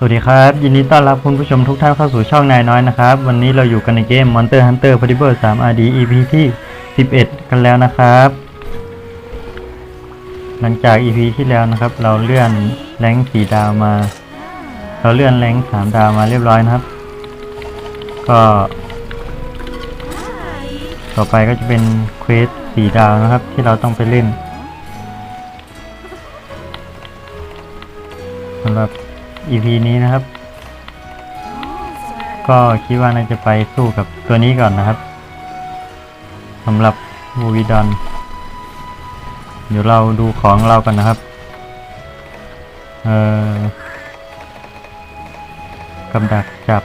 สวัสดีครับ ยินดีต้อนรับคุณผู้ชมทุกท่านเข้าสู่ช่องนายน้อยนะครับ วันนี้เราอยู่กันในเกม Monster Hunter p o l y b e r 3 RD EP ที่ 11 กันแล้วนะครับ หลังจาก EP ที่แล้วนะครับ เราเลื่อนแรงสี่ดาวมา เราเลื่อนแรงสามดาวมาเรียบร้อยนะครับ ก็ ต่อไปก็จะเป็นเควสสี่ดาวนะครับ ที่เราต้องไปเล่นสำหรับ EP นี้นะครับ ก็คิดว่าน่าจะไปสู้กับตัวนี้ก่อนนะครับสำหรับวูวิดอนเดี๋ยวเราดูของเรากันนะครับเอ่อกับดักจับ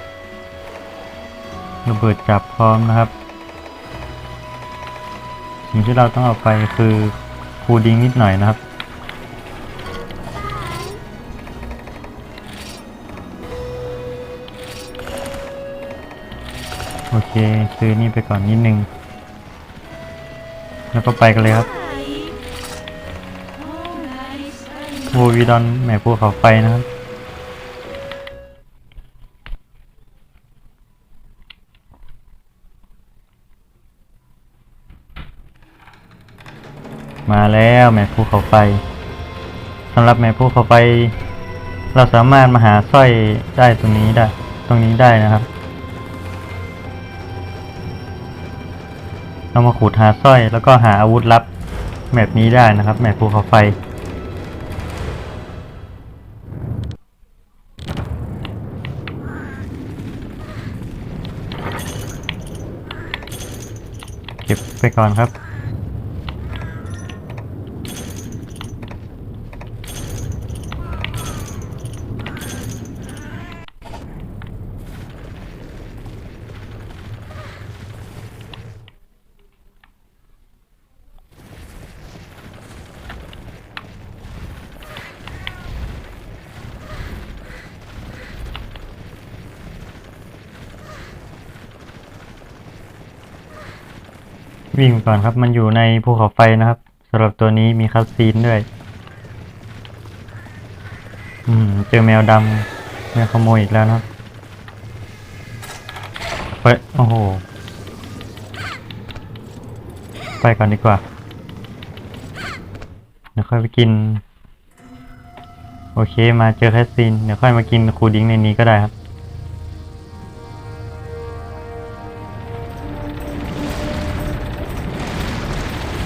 ระเบิดจับพร้อมนะครับ สิ่งที่เราต้องเอาไปคือคูดิงนิดหน่อยนะครับ โอเค ซื้อนี่ไปก่อนนิดนึง แล้วก็ไปกันเลยครับโววีดอนแหม่ภูเขาไฟนะครับมาแล้วแม่ภูเขาไฟสำหรับแม่ภูเขาไฟ เราสามารถมาหาสร้อยได้ตรงนี้ได้ ตรงนี้ได้นะครับ เรามาขุดหาสร้อย แล้วก็หาอาวุธลับแมปนี้ได้นะครับ แมปภูเขาไฟ เก็บไปก่อนครับ วิ่งก่อนครับ มันอยู่ในภูเขาไฟนะครับสำหรับตัวนี้มีคัสซีนด้วย อืม เจอแมวดำแมวขโมยอีกแล้วนะครับเฮ้ยโอ้โห ไปก่อนดีกว่าเดี๋ยวค่อยไปกิน โอเค มาเจอแคสซีน เดี๋ยวค่อยมากินคูดิ้งในนี้ก็ได้ครับ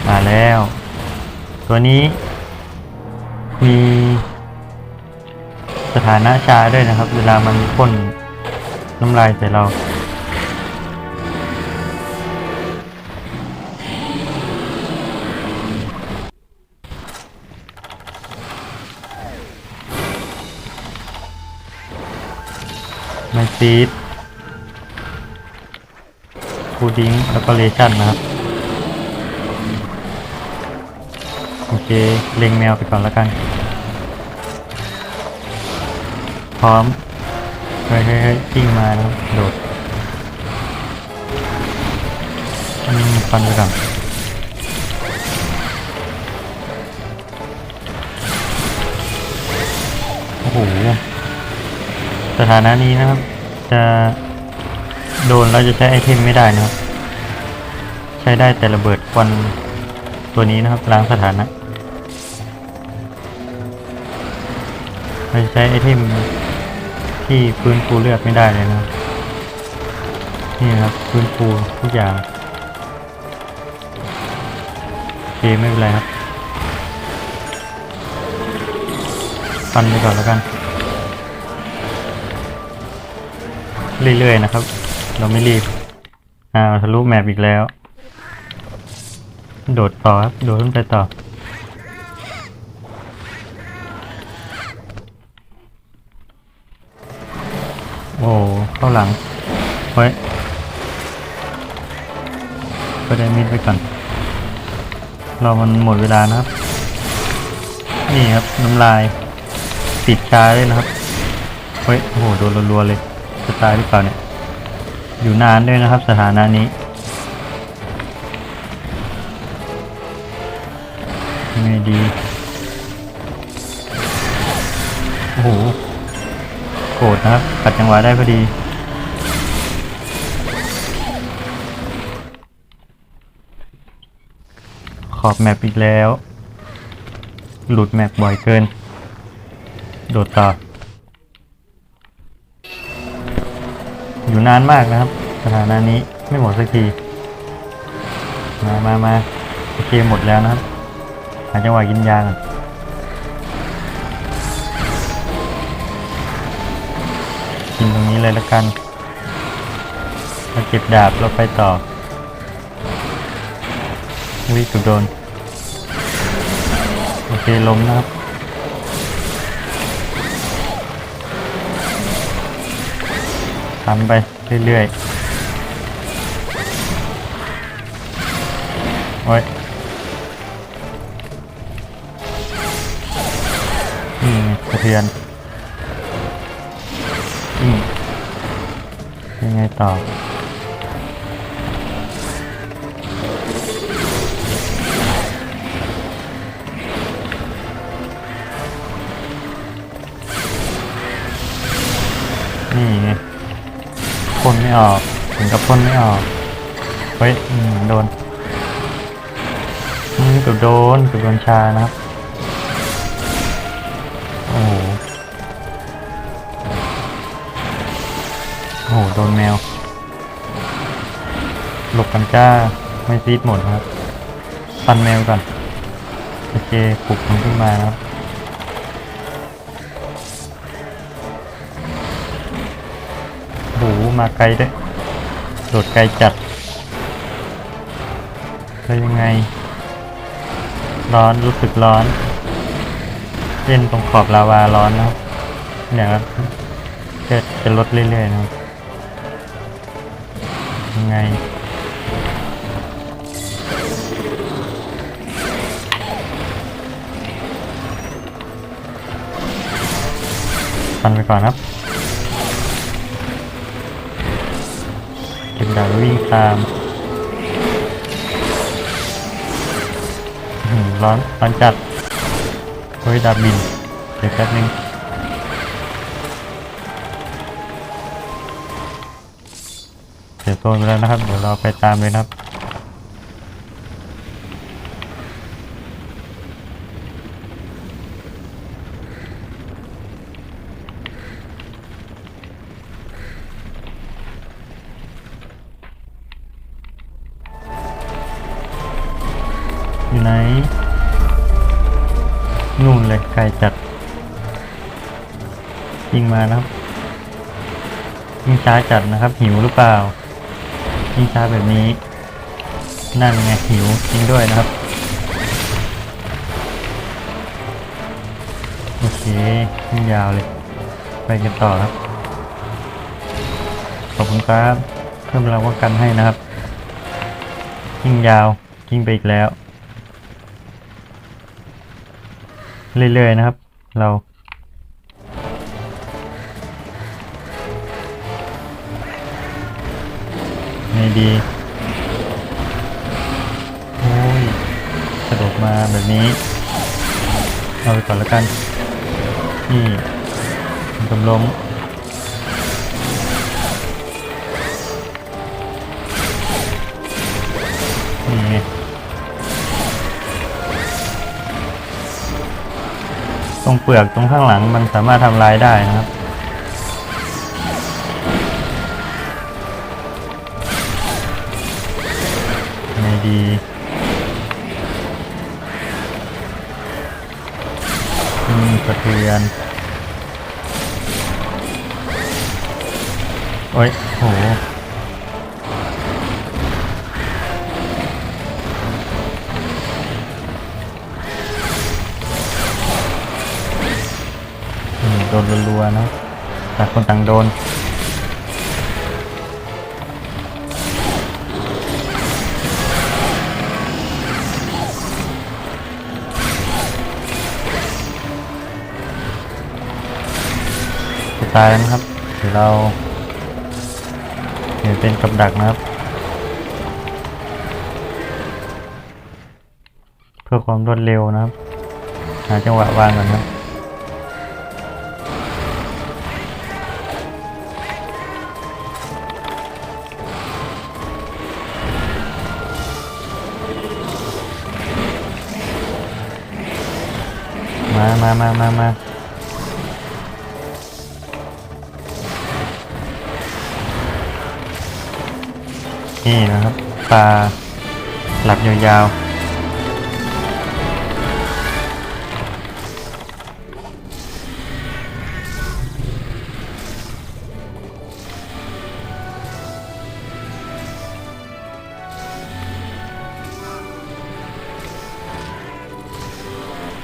มาแล้ว ตัวนี้ มีสถานะชาด้วยนะครับ เวลามันพ่นน้ำลายใส่เราไมซีดคูดิ้งแล้วก็เลชั่นนะครับ เคเล็งแมวไปก่อนแล้วกัน พร้อม เฮ้ยเฮ้ยกิ้งมาแล้วโดดอืมฟันไปก่อนโอ้โห สถานะนี้นะครับ จะโดนเราจะใช้ไอเทมไม่ได้นะครับ ใช้ได้แต่ระเบิดควันตัวนี้นะครับล้างสถานะ เราจะใช้ไอเทมที่ฟื้นฟูเลือดไม่ได้เลยนะนี่นะครับฟื้นฟูทุกอย่างโอเคไม่เป็นไรครับฟันไปก่อนแล้วกัน เรื่อยๆนะครับ เราไม่รีบอ่าวทะลุแมปอีกแล้ว โดดต่อครับ โดดขึ้นไปต่อ โอ้ เข้าหลังเฮ้ยก็ได้มิดไปก่อน เรามันหมดเวลานะครับ นี่ครับน้ำลายติดชาเลยนะครับ เฮ้ย โอ้โห โดนรัวๆเลย จะตายหรือเปล่าเนี่ย อยู่นานด้วยนะครับสถานะนี้ยังไงดี โอ้โห โกรธนะครับขัดจังหวะได้พอดี อบแมปอีกแล้ว หลุดแมปบ่อยเกิน โดดต่อ อยู่นานมากนะครับ สถานะนี้ไม่หมดสักที มามามาโอเคหมดแล้วนะครับ หาจังหวะกินยาก่อนกินตรงนี้เลยละกันเราเก็บดาบเราไปต่อวิสุดโดน เคล้มนะครับทำไปเรื่อยๆ โอ้ยนี่ไงสะเทือนอืมยังไงต่อ ออก ถึงกับพ่นไม่ออก เฮ้ยโดนอืมเกือบโดนเกือบโดนชานะครับ โอ้โหโอ้โหโดนแมว หลบกันจ้า ไม่ซีดหมดครับ ปันแมวก่อน โอเคปลุกมันขึ้นมานะครับ มาไกลด้วยโดดไกลจัดแล้วยังไง ร้อนรู้สึกร้อน เล่นตรงขอบลาวาร้อนนะครับเนี่ยครับจะจะลดเรื่อยๆนะครับยังไงฟันไปก่อนครับ เก็บดาววิ่งตามร้อนร้อนจัดเฮ้ยดาบบิน เดี๋ยวแป๊บนึงเสียโซนไปแล้วนะครับ เดี๋ยวเราไปตามเลยนะครับ ยิงมานะครับยิงช้าจัดนะครับ หิวหรือเปล่ายิงช้าแบบนี้ นั่นไงหิวจริงด้วยนะครับ โอเคยิงยาวเลย ไปกันต่อครับ ขอบคุณครับ เพิ่มพลังป้องกันให้นะครับยิงยาวยิงไปอีกแล้ว เรื่อยๆนะครับ เรา ดีโอ้ยกระโดดมาแบบนี้ เอาไปก่อนแล้วกัน นี่กำลงนี่ไงตรงเปลือกตรงข้างหลังมันสามารถทำลายได้นะครับ ดีอืมสะเทือน โอ้ยโหโดนรัวๆนะต่างคนต่างโดนายนะครับเดี๋ยวเราเห็นเป็นกับดักนะครับ เพื่อความรวดเร็วนะครับ หาจังหวะวางก่อนนะบมามามามามา นี่นะครับปลาหลับยาวๆ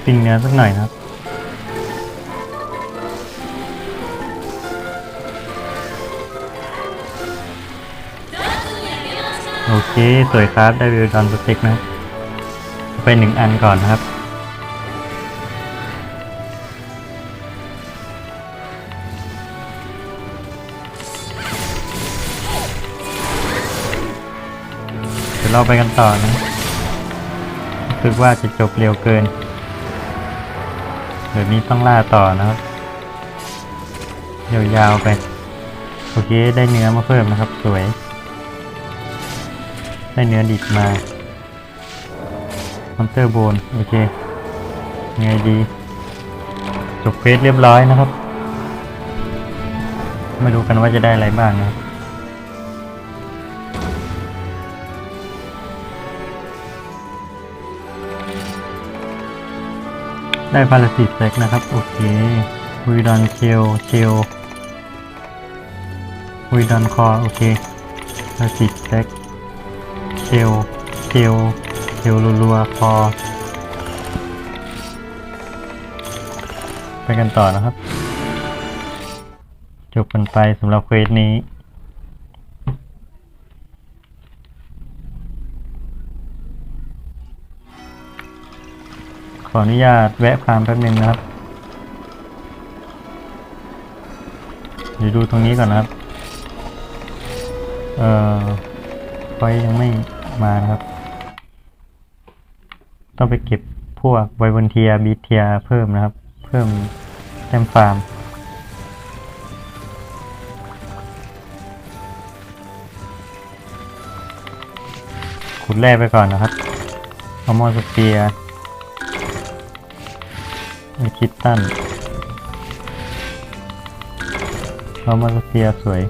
ปิ้งเนื้อสักหน่อยนะครับ โอเค สวยครับ ได้วิวดอนสติ๊กนะ ไปหนึ่งอันก่อนนะครับ เดี๋ยวเราไปกันต่อนะรู้สึกว่าจะจบเร็วเกิน เดี๋ยวนี้ต้องล่าต่อนะครับ ยาวๆไป โอเค ได้เนื้อมาเพิ่มนะครับ สวย ได้เนื้อดิบมาคอนเตอร์โบนโอเคไงดีจบเควสเรียบร้อยนะครับ ไม่รู้กันว่าจะได้อะไรบ้างนะได้พาราสิตเซ็กนะครับ โอเควีดอนเชลเชลวีดอนคอ โอเคพาราสิตเซ็ก ลเชลเชลรัวๆพอ ไปกันต่อนะครับ จบกันไปสำหรับเควสนี้ขออนุญาตแวะฟามแป๊บนึงนะครับ เดี๋ยวดูตรงนี้ก่อนนะครับ เอ่อไฟยังไม่ มานะครับ ต้องไปเก็บพวกไวบนเทียบีเทียเพิ่มนะครับ เพิ่มแต้มฟาร์มขุดแร่ไปก่อนนะครับเอามอสเปียร์ไอคิดตันเอามอสเปียสวย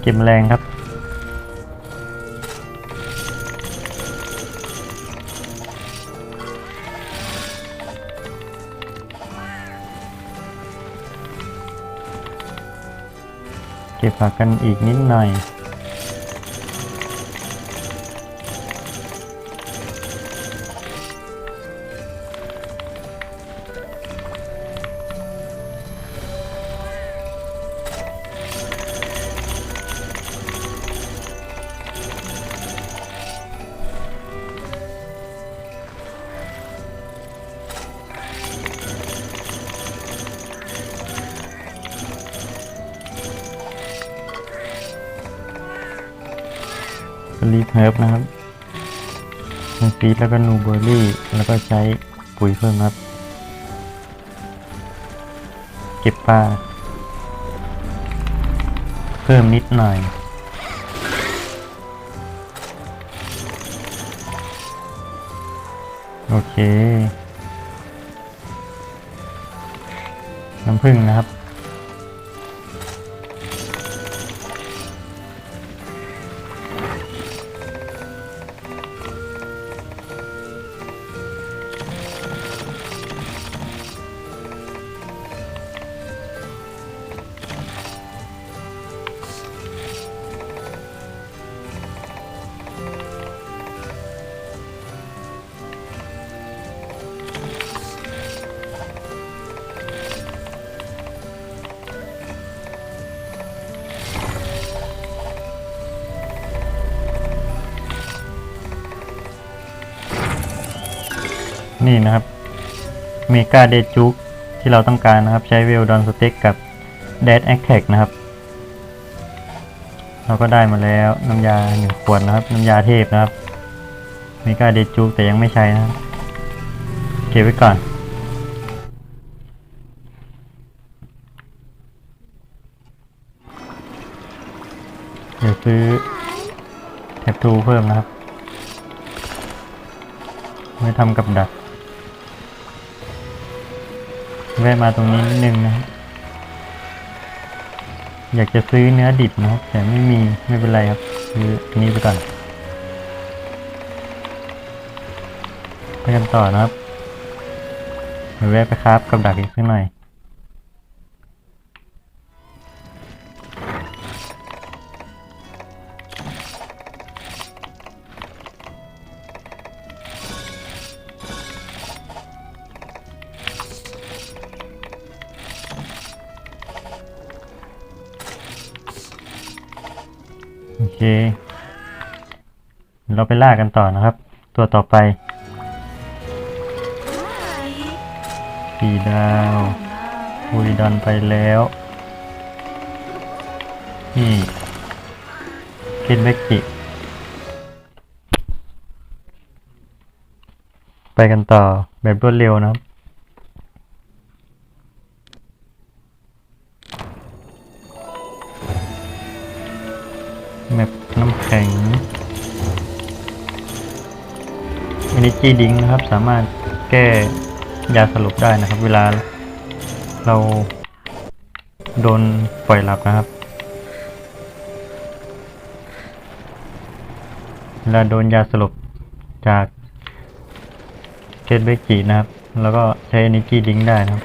เก็บแรงครับ เก็บผักกันอีกนิดหน่อย สลีปเฮิร์บนะครับมีซีดแล้วก็นูเบอร์รี่ แล้วก็ใช้ปุ๋ยเพิ่มครับ เก็บปลาเพิ่มนิดหน่อยโอเค น้ำผึ้งนะครับ นี่นะครับเมกาเดจุกที่เราต้องการนะครับใช้เวลดอนสเต็กกับเดดแอคแท็กนะครับ เราก็ได้มาแล้วน้ำยาหนึ่งขวดนะครับ น้ำยาเทพนะครับเมกาเดจุกแต่ยังไม่ใช้นะครับเก็บไว้ก่อนเดี๋ยวซื้อแท็บทูเพิ่มนะครับไว้ทำกับดัก แวะมาตรงนี้นิดนึงนะอยากจะซื้อเนื้อดิบนะครับ แต่ไม่มีไม่เป็นไรครับซื้อนี้ไปก่อนไปกันต่อนะครับแวะไปครับกับดักอีกสักหน่อย เราไปล่ากันต่อนะครับ ตัวต่อไปสี่ดาวอุยดอนไปแล้วนี่เคนเบกกิไปกันต่อแบบรวดเร็วนะครับ Energy Drink นะครับ สามารถแก้ยาสลบได้นะครับ เวลาเราโดนปล่อยหลับนะครับ เวลาโดนยาสลบจากเคสเบกินะครับ แล้วก็ใช้ Energy Drink ได้นะครับ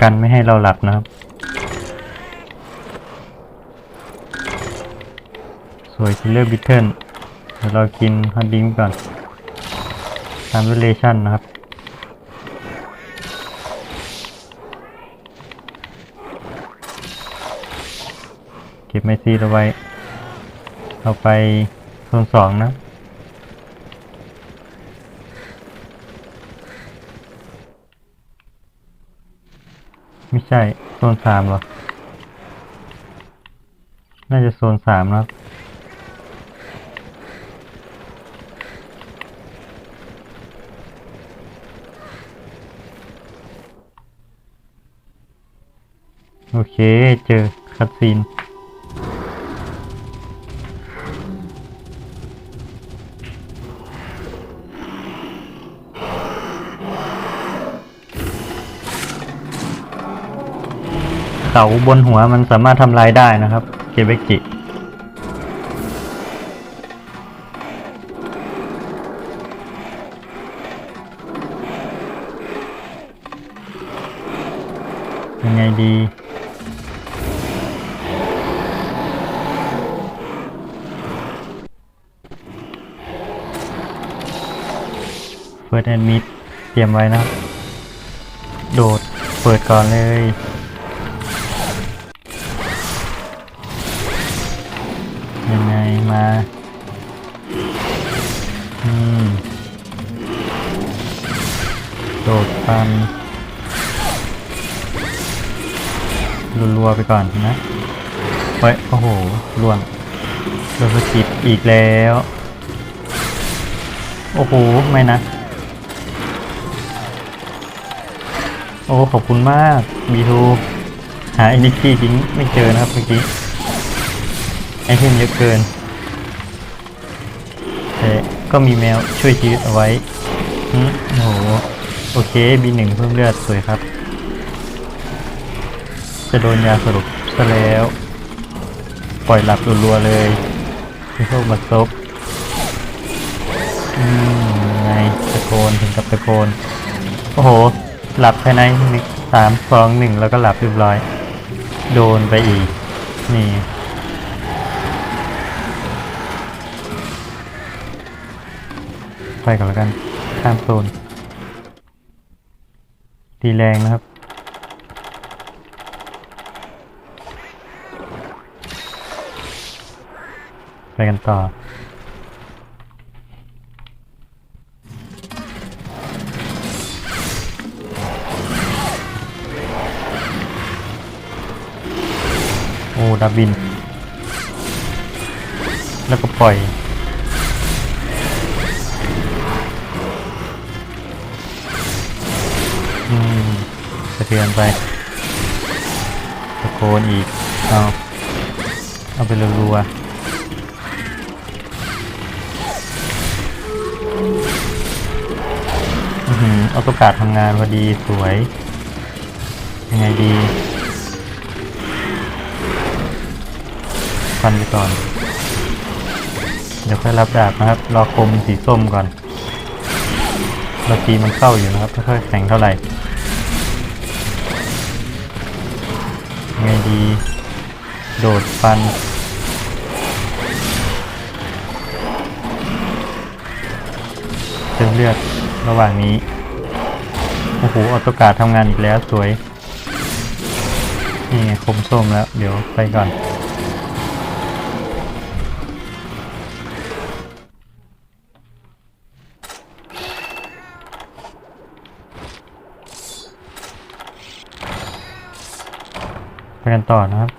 กันไม่ให้เราหลับนะครับสวยคิลเลอร์บิทเทิล ดี๋ยวเรากินฮอตดิ้งก่อนตามด้วยเลชั่นนะครับเก็บไมซีเอาไว้เอาไปโซนสองนะไม่ใช่โซนสามหรอ น่าจะโซนสามนะครับ เค เจอคัตซีนเขาบนหัวมันสามารถทำลายได้นะครับ เกเบกิยังไงดี เปิดแอดมิดเตรียมไว้นะ โดดเปิดก่อนเลย ยังไงมาอืมโดดฟันรัวๆไปก่อนนะเฮ้ย โอ้โหล่วงโดนสะกิดอีกแล้ว โอ้โห ไม่นะ อ้ขอบคุณมากบีทูหาไอินิกี้จริงไม่เจอนะครับเมื่อกี้ไอเทมเยอะเกินแต่ก็มีแมวช่วยชีวิตเอาไว้โอ้โหโอเคบีหนึ่งเพิ่มเลือดสวยครับ จะโดนยาสลบซะแล้ว ปล่อยหลับรัวๆเลยที่พวกมาซบอืมไงตะโกนถึงกับตะโกน โอ้โห หลับภายในหนึ่งสามสองหนึ่งแล้วก็หลับเรียบร้อย โดนไปอีก นี่ ไปก่อนแล้วกัน ข้ามโซนตีแรงนะครับไปกันต่อ ดับบิน แล้วก็ปล่อย อืมสะเทือนไปตะโกนอีก เอา เอาไปรัวๆหือเอาประกาศทำงานพอดีสวย ยังไงดี ฟันไปก่อน เดี๋ยวค่อยรับดาบนะครับ รอคมสีส้มก่อนเราตีมันเข้าอยู่นะครับไม่ค่อยแข็งเท่าไหร่ ไงดี โดดฟันเติมเลือดระหว่างนี้ โอ้โหออโตการ์ดทำงานอีกแล้วสวย นี่คมส้มแล้ว เดี๋ยวไปก่อน กันต่อนะครับ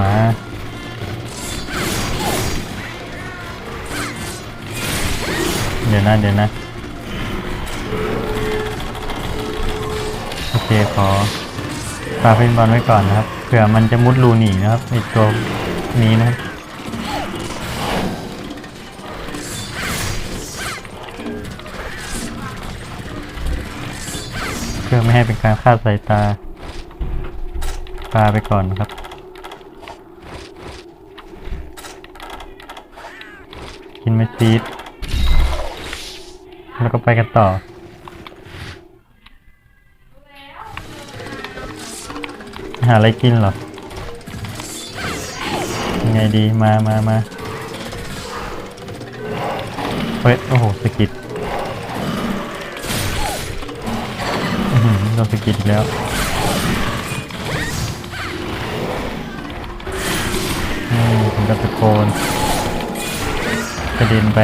มาเดี๋ยวนะเดี๋ยวนะ โอเคขอปาเพนบอลไว้ก่อนนะครับเผื่อมันจะมุดรูหนีนะครับไอตัวนี้นะครับ พื่อไม่ให้เป็นการคาดสายตาปาไปก่อนครับ กินเมดซีด แล้วก็ไปกันต่อหาอะไรกินเหรอ ยังไงดี มามามาเฮ้ย โอ้โห สกิด โดนสกิดแล้วอืมผมกับตะโกนกระเด็นไป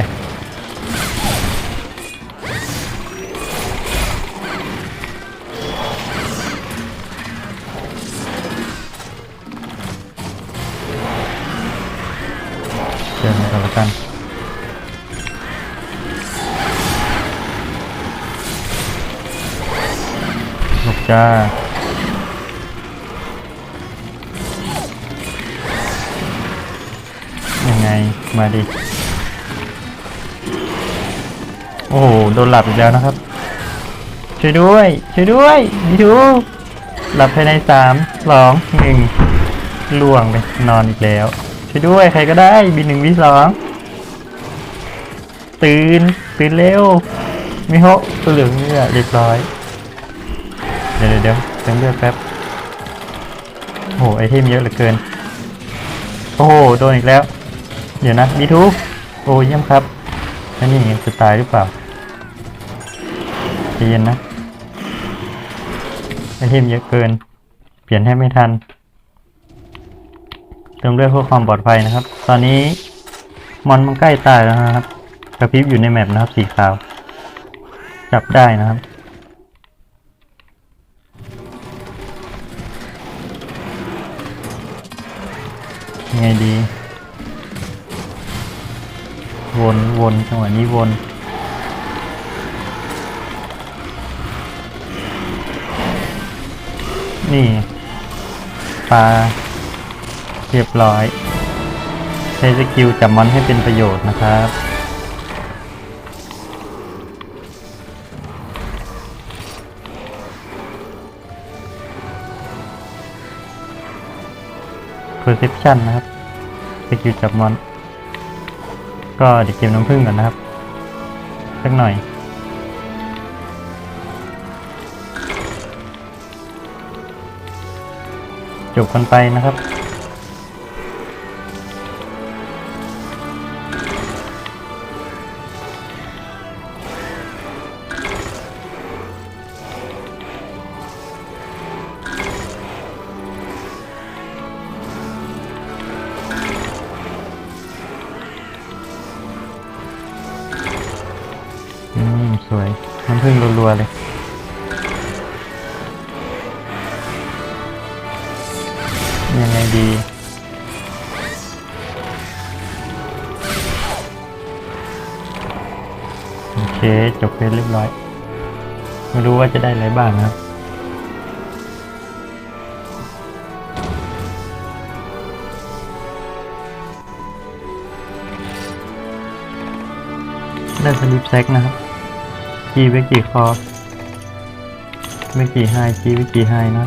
จ้ายังไงมาดิ โอ้โห โดนหลับอีกแล้วนะครับ ช่วยด้วย ช่วยด้วยมีทูหลับภายในสามสองหนึ่งล่วงไปนอนอีกแล้ว ช่วยด้วยใครก็ได้บีหนึ่งบีสองตื่น ตื่นเร็ว ไมิโฮะตัวเหลืองเนี่ยเรียบร้อย เดี๋ยวเดี๋ยวเติมเลือดแป๊บ โอ้โหไอเทมเยอะเหลือเกิน โอ้โหโดนอีกแล้ว เดี๋ยวนะบีทูโอ้เยี่ยมครับแล้วนี่จะตายหรือเปล่าใจเย็นนะไอเทมเยอะเกิน เปลี่ยนให้ไม่ทัน เติมเลือดเพื่อความปลอดภัยนะครับ ตอนนี้มอนมันใกล้ตายแล้วนะครับ กระพริบอยู่ในแมปนะครับสีขาว จับได้นะครับ ยังไงดี วนวนจังหวะนี้วนนี่ปลาเรียบร้อย ใช้สกิลจับมันให้เป็นประโยชน์นะครับ Perception นะครับสกิลจับมอน ก็เดี๋ยวเก็บน้ำผึ้งก่อนนะครับสักหน่อย จบกันไปนะครับ น้ำผึ้งรัวๆเลยยังไงดีโอเคจบเพลเรียบร้อย ไม่รู้ว่าจะได้อะไรบ้างนะครับได้สลิปแซกนะครับ คีไว้กี่คอไม่กี่ไฮคีไว้กี่ไฮนะ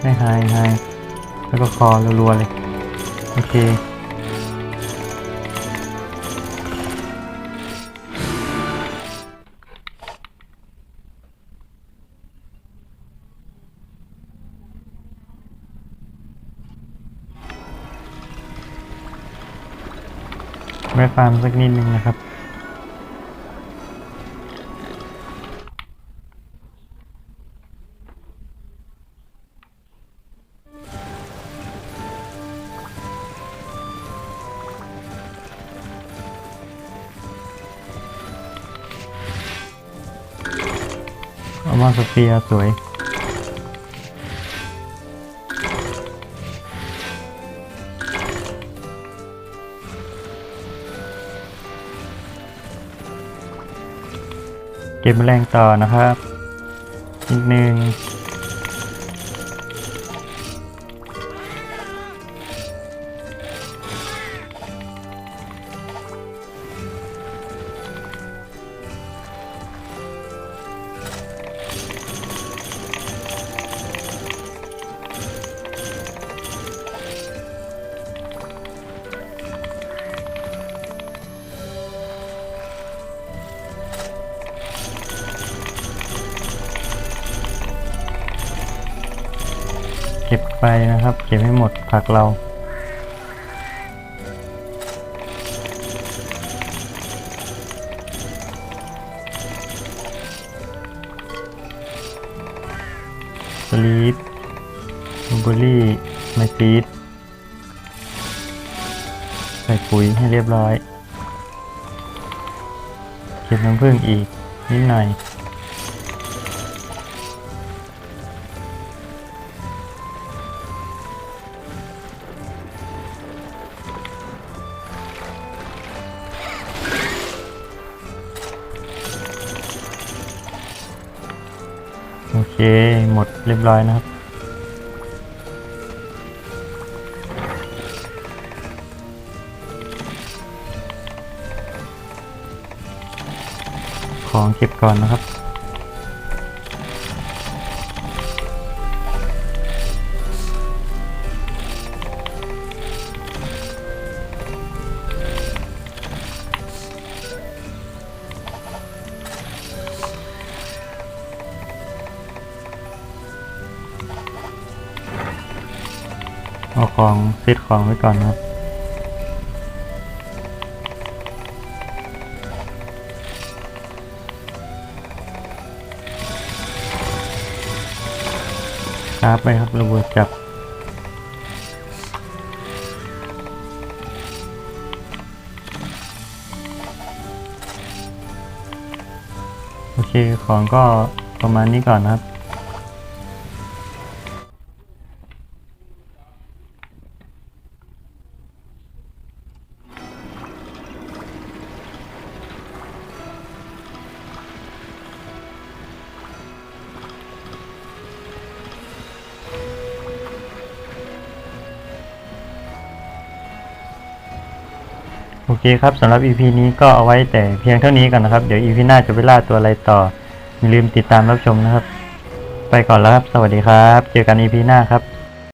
ได้ไฮไฮแล้วก็คอรัวๆเลย โอเคแวะฟาร์มสักนิดนึงนะครับ เสียร์สวย เก็บแรงต่อนะครับ อีกหนึ่ง ไปนะครับ เก็บให้หมดผักเรา สลีปบูเบอรี่ไมซีดใส่ปุ๋ยให้เรียบร้อย เก็บน้ำผึ้งอีกนิดหน่อย หมดเรียบร้อยนะครับ ของเก็บก่อนนะครับ เซตของไว้ก่อนนะครับชาร์ปไปครับระเบิดจับโอเคของก็ประมาณนี้ก่อนนะครับ คครับสำหรับ EP นี้ก็เอาไว้แต่เพียงเท่านี้ก่อนนะครับ เดี๋ยว EP หน้าจะไปล่าตัวอะไรต่อ อย่าลืมติดตามรับชมนะครับ ไปก่อนแล้วครับ สวัสดีครับ เจอกัน EP หน้าครับ